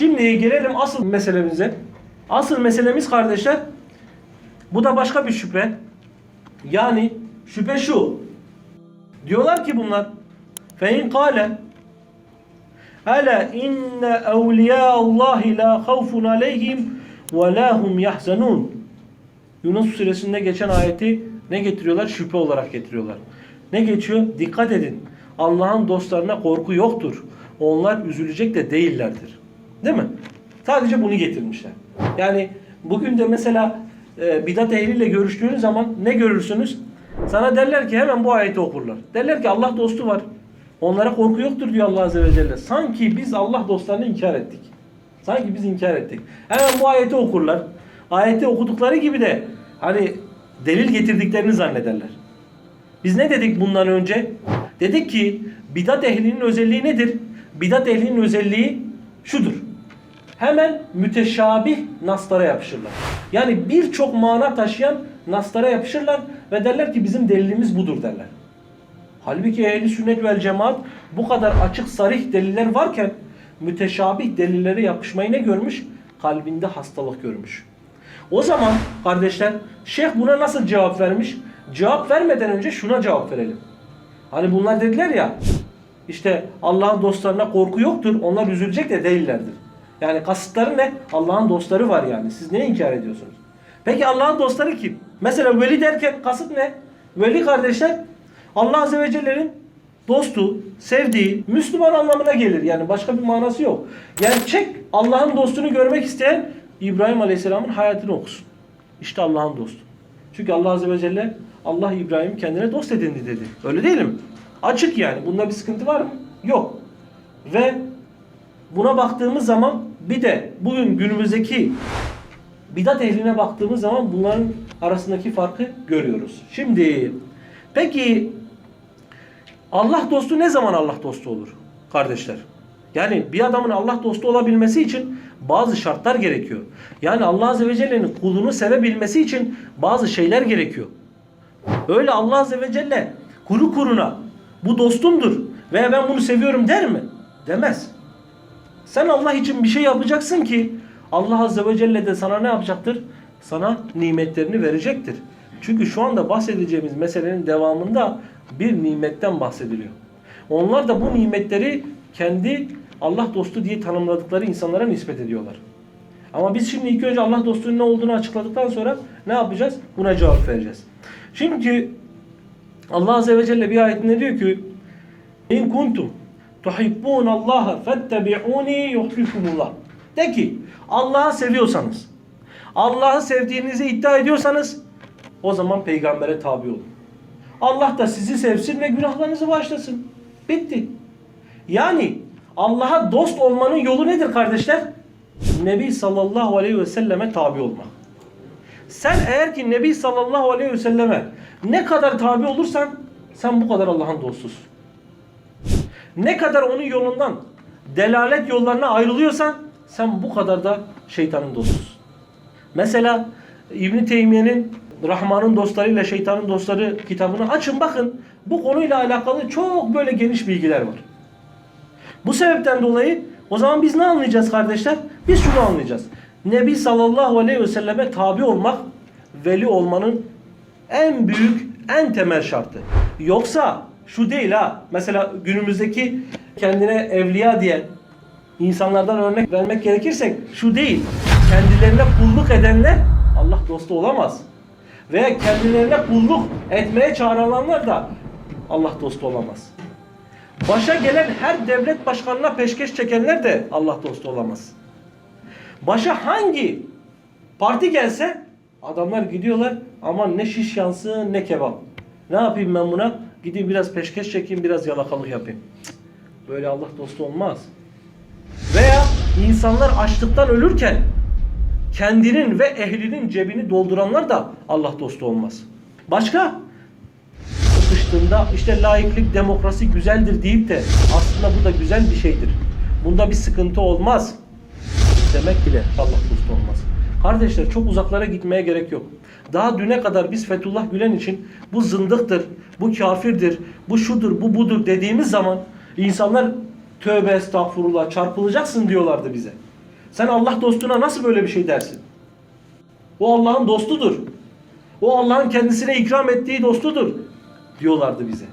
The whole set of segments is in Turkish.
Şimdi gelelim asıl meselemize. Asıl meselemiz kardeşler bu da başka bir şüphe. Yani şüphe şu. Diyorlar ki bunlar kâle Ala inne evliya Allahi la havfun aleyhim ve la hum yahzanun. Yunus suresinde geçen ayeti ne getiriyorlar? Şüphe olarak getiriyorlar. Ne geçiyor? Dikkat edin. Allah'ın dostlarına korku yoktur. Onlar üzülecek de değillerdir. Değil mi? Sadece bunu getirmişler. Yani bugün de mesela e, bidat ehliyle görüştüğünüz zaman ne görürsünüz? Sana derler ki hemen bu ayeti okurlar. Derler ki Allah dostu var. Onlara korku yoktur diyor Allah Azze ve Celle. Sanki biz Allah dostlarını inkar ettik. Sanki biz inkar ettik. Hemen bu ayeti okurlar. Ayeti okudukları gibi de hani delil getirdiklerini zannederler. Biz ne dedik bundan önce? Dedik ki bidat ehlinin özelliği nedir? Bidat ehlinin özelliği şudur. Hemen müteşabih naslara yapışırlar. Yani birçok mana taşıyan naslara yapışırlar ve derler ki bizim delilimiz budur derler. Halbuki ehli sünnet vel cemaat bu kadar açık sarih deliller varken müteşabih delillere yapışmayı ne görmüş? Kalbinde hastalık görmüş. O zaman kardeşler şeyh buna nasıl cevap vermiş? Cevap vermeden önce şuna cevap verelim. Hani bunlar dediler ya işte Allah'ın dostlarına korku yoktur. Onlar üzülecek de değillerdir. Yani kasıtları ne? Allah'ın dostları var yani. Siz ne inkar ediyorsunuz? Peki Allah'ın dostları kim? Mesela veli derken kasıt ne? Veli kardeşler Allah Azze ve Celle'nin dostu, sevdiği, Müslüman anlamına gelir. Yani başka bir manası yok. Gerçek Allah'ın dostunu görmek isteyen İbrahim Aleyhisselam'ın hayatını okusun. İşte Allah'ın dostu. Çünkü Allah Azze ve Celle Allah İbrahim kendine dost edindi dedi. Öyle değil mi? Açık yani. Bunda bir sıkıntı var mı? Yok. Ve buna baktığımız zaman bir de bugün günümüzdeki bidat ehline baktığımız zaman bunların arasındaki farkı görüyoruz. Şimdi peki Allah dostu ne zaman Allah dostu olur kardeşler? Yani bir adamın Allah dostu olabilmesi için bazı şartlar gerekiyor. Yani Allah Azze ve Celle'nin kulunu sevebilmesi için bazı şeyler gerekiyor. Öyle Allah Azze ve Celle kuru kuruna bu dostumdur veya ben bunu seviyorum der mi? Demez. Sen Allah için bir şey yapacaksın ki Allah Azze ve Celle de sana ne yapacaktır? Sana nimetlerini verecektir. Çünkü şu anda bahsedeceğimiz meselenin devamında bir nimetten bahsediliyor. Onlar da bu nimetleri kendi Allah dostu diye tanımladıkları insanlara nispet ediyorlar. Ama biz şimdi ilk önce Allah dostunun ne olduğunu açıkladıktan sonra ne yapacağız? Buna cevap vereceğiz. Şimdi Allah Azze ve Celle bir ayetinde diyor ki İn kuntum tuhibbun Allah fettebi'uni yuhibbukumullah. De ki Allah'ı seviyorsanız, Allah'ı sevdiğinizi iddia ediyorsanız o zaman peygambere tabi olun. Allah da sizi sevsin ve günahlarınızı bağışlasın. Bitti. Yani Allah'a dost olmanın yolu nedir kardeşler? Nebi sallallahu aleyhi ve selleme tabi olmak. Sen eğer ki Nebi sallallahu aleyhi ve selleme ne kadar tabi olursan sen bu kadar Allah'ın dostusun. Ne kadar onun yolundan delalet yollarına ayrılıyorsan sen bu kadar da şeytanın dostusun. Mesela İbn Teymiye'nin Rahman'ın dostlarıyla şeytanın dostları kitabını açın bakın. Bu konuyla alakalı çok böyle geniş bilgiler var. Bu sebepten dolayı o zaman biz ne anlayacağız kardeşler? Biz şunu anlayacağız. Nebi sallallahu aleyhi ve selleme tabi olmak veli olmanın en büyük, en temel şartı. Yoksa şu değil ha. Mesela günümüzdeki kendine evliya diyen insanlardan örnek vermek gerekirsek şu değil. Kendilerine kulluk edenler Allah dostu olamaz. Veya kendilerine kulluk etmeye çağrılanlar da Allah dostu olamaz. Başa gelen her devlet başkanına peşkeş çekenler de Allah dostu olamaz. Başa hangi parti gelse adamlar gidiyorlar aman ne şiş yansın ne kebap. Ne yapayım ben buna? Gideyim biraz peşkeş çekeyim biraz yalakalık yapayım. Böyle Allah dostu olmaz. Veya insanlar açlıktan ölürken kendinin ve ehlinin cebini dolduranlar da Allah dostu olmaz. Başka? Sıkıştığında işte laiklik, demokrasi güzeldir deyip de aslında bu da güzel bir şeydir. Bunda bir sıkıntı olmaz. Demek bile Allah dostu olmaz. Kardeşler çok uzaklara gitmeye gerek yok. Daha düne kadar biz Fethullah Gülen için bu zındıktır, bu kafirdir, bu şudur, bu budur dediğimiz zaman insanlar tövbe estağfurullah çarpılacaksın diyorlardı bize. Sen Allah dostuna nasıl böyle bir şey dersin? O Allah'ın dostudur. O Allah'ın kendisine ikram ettiği dostudur diyorlardı bize.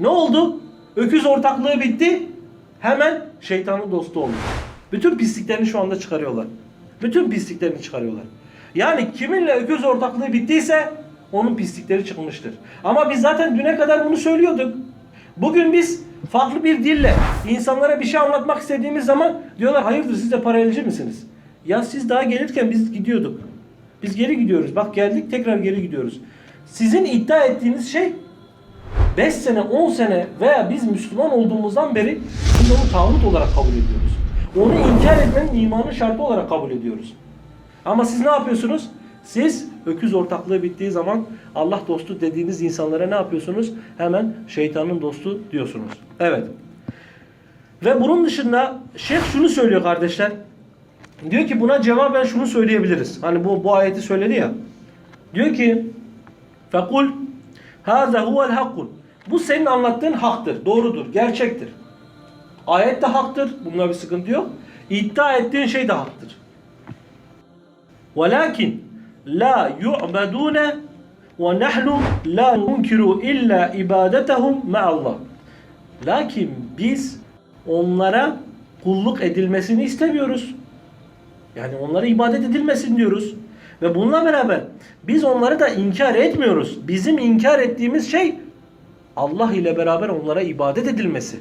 Ne oldu? Öküz ortaklığı bitti. Hemen şeytanın dostu oldu. Bütün pisliklerini şu anda çıkarıyorlar. Bütün pisliklerini çıkarıyorlar. Yani kiminle öküz ortaklığı bittiyse onun pislikleri çıkmıştır. Ama biz zaten düne kadar bunu söylüyorduk. Bugün biz farklı bir dille insanlara bir şey anlatmak istediğimiz zaman diyorlar hayırdır siz de paralelci misiniz? Ya siz daha gelirken biz gidiyorduk. Biz geri gidiyoruz. Bak geldik tekrar geri gidiyoruz. Sizin iddia ettiğiniz şey 5 sene 10 sene veya biz Müslüman olduğumuzdan beri biz onu tağut olarak kabul ediyoruz. Onu inkar etmenin imanın şartı olarak kabul ediyoruz. Ama siz ne yapıyorsunuz? Siz öküz ortaklığı bittiği zaman Allah dostu dediğiniz insanlara ne yapıyorsunuz? Hemen şeytanın dostu diyorsunuz. Evet. Ve bunun dışında şeyh şunu söylüyor kardeşler. Diyor ki buna cevaben şunu söyleyebiliriz. Hani bu, bu ayeti söyledi ya. Diyor ki Fekul Hâzâ huvel hakkun. Bu senin anlattığın haktır, doğrudur, gerçektir. Ayet de haktır, bunda bir sıkıntı yok. İddia ettiğin şey de haktır. Velakin la yu'badune ve nahnu la nunkiru illa ibadetehum ma'allah. Lakin biz onlara kulluk edilmesini istemiyoruz. Yani onlara ibadet edilmesin diyoruz. Ve bununla beraber biz onları da inkar etmiyoruz. Bizim inkar ettiğimiz şey Allah ile beraber onlara ibadet edilmesi.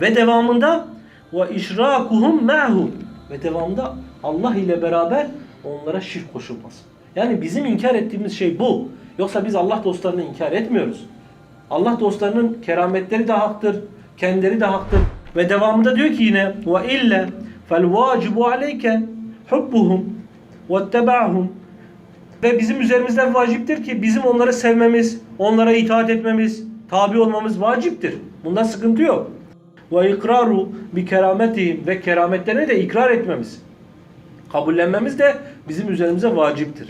Ve devamında ve işrakuhum ma'hu ve devamında Allah ile beraber onlara şirk koşulması. Yani bizim inkar ettiğimiz şey bu. Yoksa biz Allah dostlarını inkar etmiyoruz. Allah dostlarının kerametleri de haktır, kendileri de haktır. Ve devamında diyor ki yine ve illa fel vacibu aleyke hubbuhum vetteba'hum ve bizim üzerimizden vaciptir ki bizim onları sevmemiz, onlara itaat etmemiz, tabi olmamız vaciptir. Bunda sıkıntı yok. Ve ikraru bi kerametihim ve kerametlerine de ikrar etmemiz, kabullenmemiz de bizim üzerimize vaciptir.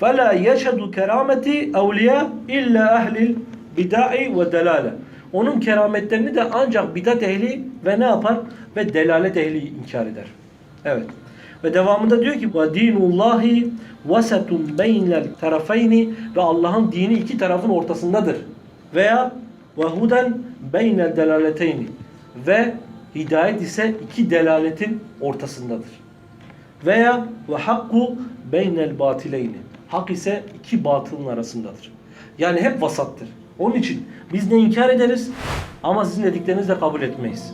فَلَا يَشَدُ kerameti evliya illa ehlil bidai ve delale. Onun kerametlerini de ancak bidat ehli ve ne yapar? Ve delalet ehli inkar eder. Evet. Ve devamında diyor ki ve dinullahi vasatun beynel tarafeyni ve Allah'ın dini iki tarafın ortasındadır. Veya ve huden beynel delaleteyni ve hidayet ise iki delaletin ortasındadır. Veya ve hakku beynel batileyni. Hak ise iki batılın arasındadır. Yani hep vasattır. Onun için biz ne inkar ederiz ama sizin dediklerinizi de kabul etmeyiz.